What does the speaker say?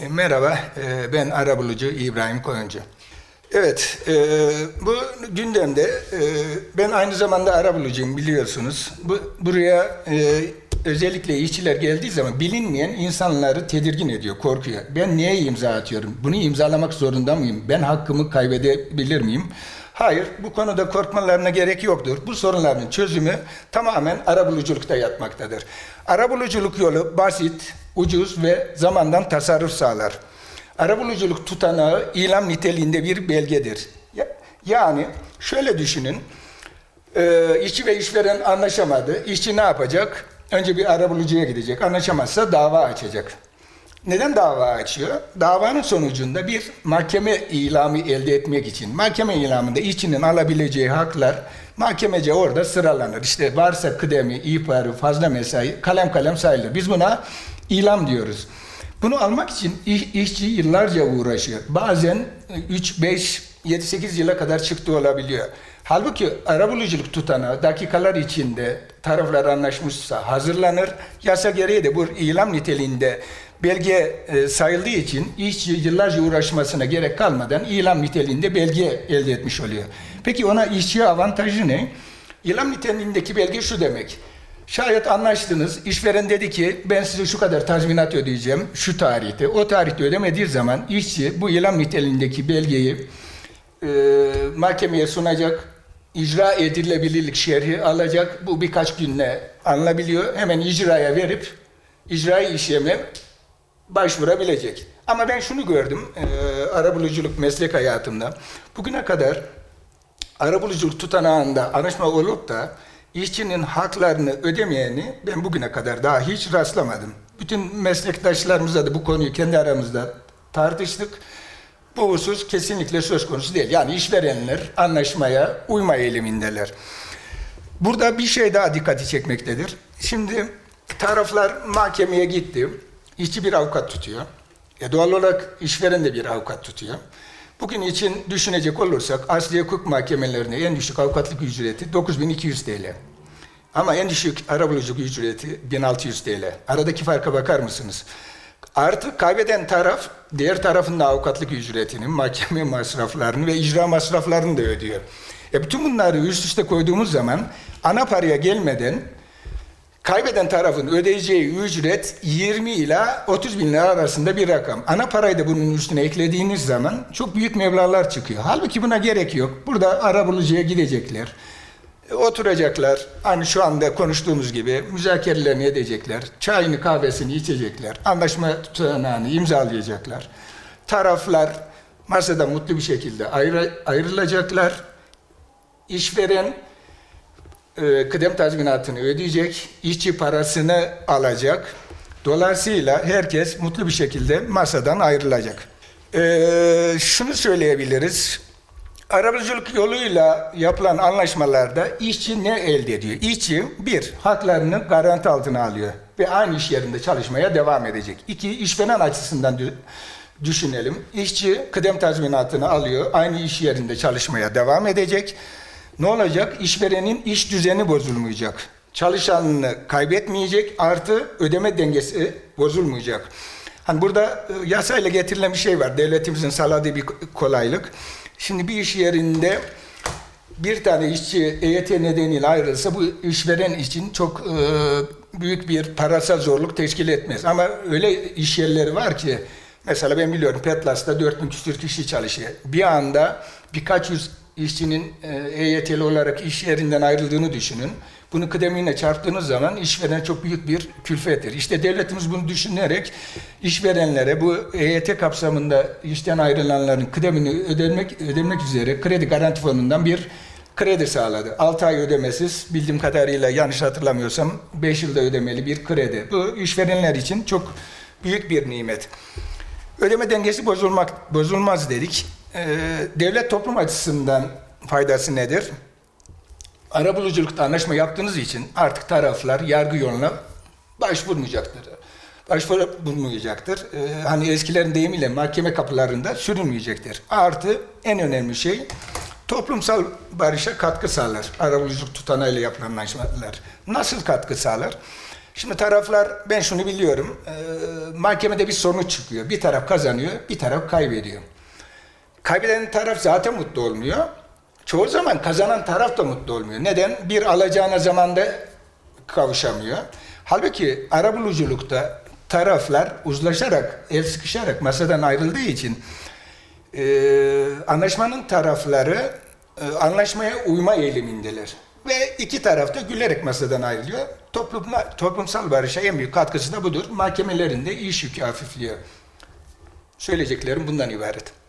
E, Merhaba, e, ben arabulucu İbrahim Koyuncu. Evet, e, bu gündemde ben aynı zamanda arabulucuyum biliyorsunuz. Bu buraya özellikle işçiler geldiği zaman bilinmeyen insanları tedirgin ediyor, korkuyor. Ben niye imza atıyorum? Bunu imzalamak zorunda mıyım? Ben hakkımı kaybedebilir miyim? Hayır, bu konuda korkmalarına gerek yoktur. Bu sorunların çözümü tamamen arabuluculukta yatmaktadır. Arabuluculuk yolu basit, ucuz ve zamandan tasarruf sağlar. Arabuluculuk tutanağı ilam niteliğinde bir belgedir. Ya- Yani şöyle düşünün, ee, işçi ve işveren anlaşamadı. İşçi ne yapacak? Önce bir arabulucuya gidecek. Anlaşamazsa dava açacak. Neden dava açıyor? Davanın sonucunda bir mahkeme ilamı elde etmek için. Mahkeme ilamında işçinin alabileceği haklar mahkemece orada sıralanır. İşte varsa kıdemi, ihbarı, fazla mesai kalem kalem sayılır. Biz buna ilam diyoruz. Bunu almak için iş- işçi yıllarca uğraşıyor. Bazen 3, 5, 7, 8 yıla kadar çıktı olabiliyor. Halbuki arabuluculuk tutanağı dakikalar içinde taraflar anlaşmışsa hazırlanır. Yasa gereği de bu ilam niteliğinde belge e, sayıldığı için işçi yıllarca uğraşmasına gerek kalmadan ilam niteliğinde belge elde etmiş oluyor. Peki ona işçiye avantajı ne? İlam niteliğindeki belge şu demek. Şayet anlaştınız, işveren dedi ki ben size şu kadar tazminat ödeyeceğim şu tarihte. O tarihte ödemediği zaman işçi bu ilam niteliğindeki belgeyi e, mahkemeye sunacak, icra edilebilirlik şerhi alacak. Bu birkaç günle alınabiliyor. Hemen icraya verip icra işlemi başvurabilecek. Ama ben şunu gördüm e, arabuluculuk meslek hayatımda. Bugüne kadar arabuluculuk tutanağında anlaşma olup da işçinin haklarını ödemeyeni ben bugüne kadar daha hiç rastlamadım. Bütün meslektaşlarımızla da bu konuyu kendi aramızda tartıştık. Bu husus kesinlikle söz konusu değil. Yani işverenler anlaşmaya uyma eğilimindeler. Burada bir şey daha dikkati çekmektedir. Şimdi taraflar mahkemeye gitti. İşçi bir avukat tutuyor. E doğal olarak işveren de bir avukat tutuyor. Bugün için düşünecek olursak asliye hukuk mahkemelerine en düşük avukatlık ücreti 9200 TL. Ama en düşük arabuluculuk ücreti 1600 TL. Aradaki farka bakar mısınız? Artık kaybeden taraf diğer tarafın da avukatlık ücretini, mahkeme masraflarını ve icra masraflarını da ödüyor. E bütün bunları üst üste koyduğumuz zaman ana paraya gelmeden kaybeden tarafın ödeyeceği ücret 20 ila 30 bin lira arasında bir rakam. Ana parayı da bunun üstüne eklediğiniz zaman çok büyük meblağlar çıkıyor. Halbuki buna gerek yok. Burada arabulucuya gidecekler. E, Oturacaklar, hani şu anda konuştuğumuz gibi müzakerelerini edecekler, çayını kahvesini içecekler, anlaşma tutanağını imzalayacaklar. Taraflar masada mutlu bir şekilde ayrı, ayrılacaklar. İşveren e, kıdem tazminatını ödeyecek, işçi parasını alacak. Dolayısıyla herkes mutlu bir şekilde masadan ayrılacak. E, şunu söyleyebiliriz. Arabuluculuk yoluyla yapılan anlaşmalarda işçi ne elde ediyor? İşçi bir, haklarını garanti altına alıyor ve aynı iş yerinde çalışmaya devam edecek. İki, işveren açısından dü- düşünelim. İşçi kıdem tazminatını alıyor, aynı iş yerinde çalışmaya devam edecek. Ne olacak? İşverenin iş düzeni bozulmayacak. Çalışanını kaybetmeyecek, artı ödeme dengesi bozulmayacak. Hani burada e, yasayla getirilen bir şey var. Devletimizin sağladığı bir kolaylık. Şimdi bir iş yerinde bir tane işçi EYT nedeniyle ayrılsa bu işveren için çok e, büyük bir parasal zorluk teşkil etmez. Ama öyle iş yerleri var ki mesela ben biliyorum Petlas'ta 4000 küsür kişi çalışıyor. Bir anda birkaç yüz işçinin e, EYT'li olarak iş yerinden ayrıldığını düşünün. Bunu kıdemiyle çarptığınız zaman işveren çok büyük bir külfettir. İşte devletimiz bunu düşünerek işverenlere bu EYT kapsamında işten ayrılanların kıdemini ödemek, ödemek üzere kredi garanti fonundan bir kredi sağladı. 6 ay ödemesiz bildiğim kadarıyla yanlış hatırlamıyorsam 5 yılda ödemeli bir kredi. Bu işverenler için çok büyük bir nimet. Ödeme dengesi bozulmak bozulmaz dedik. Ee, devlet toplum açısından faydası nedir? Arabuluculukta anlaşma yaptığınız için artık taraflar yargı yoluna başvurmayacaktır. Başvurmayacaktır. Ee, hani eskilerin deyimiyle mahkeme kapılarında sürünmeyecektir. Artı en önemli şey toplumsal barışa katkı sağlar. Arabuluculuk tutanağıyla yapılan anlaşmalar. Nasıl katkı sağlar? Şimdi taraflar, ben şunu biliyorum, e, mahkemede bir sonuç çıkıyor. Bir taraf kazanıyor, bir taraf kaybediyor. Kaybeden taraf zaten mutlu olmuyor. Çoğu zaman kazanan taraf da mutlu olmuyor. Neden? Bir alacağına zamanda kavuşamıyor. Halbuki arabuluculukta taraflar uzlaşarak, el sıkışarak masadan ayrıldığı için e, anlaşmanın tarafları e, anlaşmaya uyma eğilimindeler. Ve iki taraf da gülerek masadan ayrılıyor. Toplumla, toplumsal barışa en büyük katkısı da budur. Mahkemelerinde iş yükü hafifliyor. Söyleyeceklerim bundan ibaret.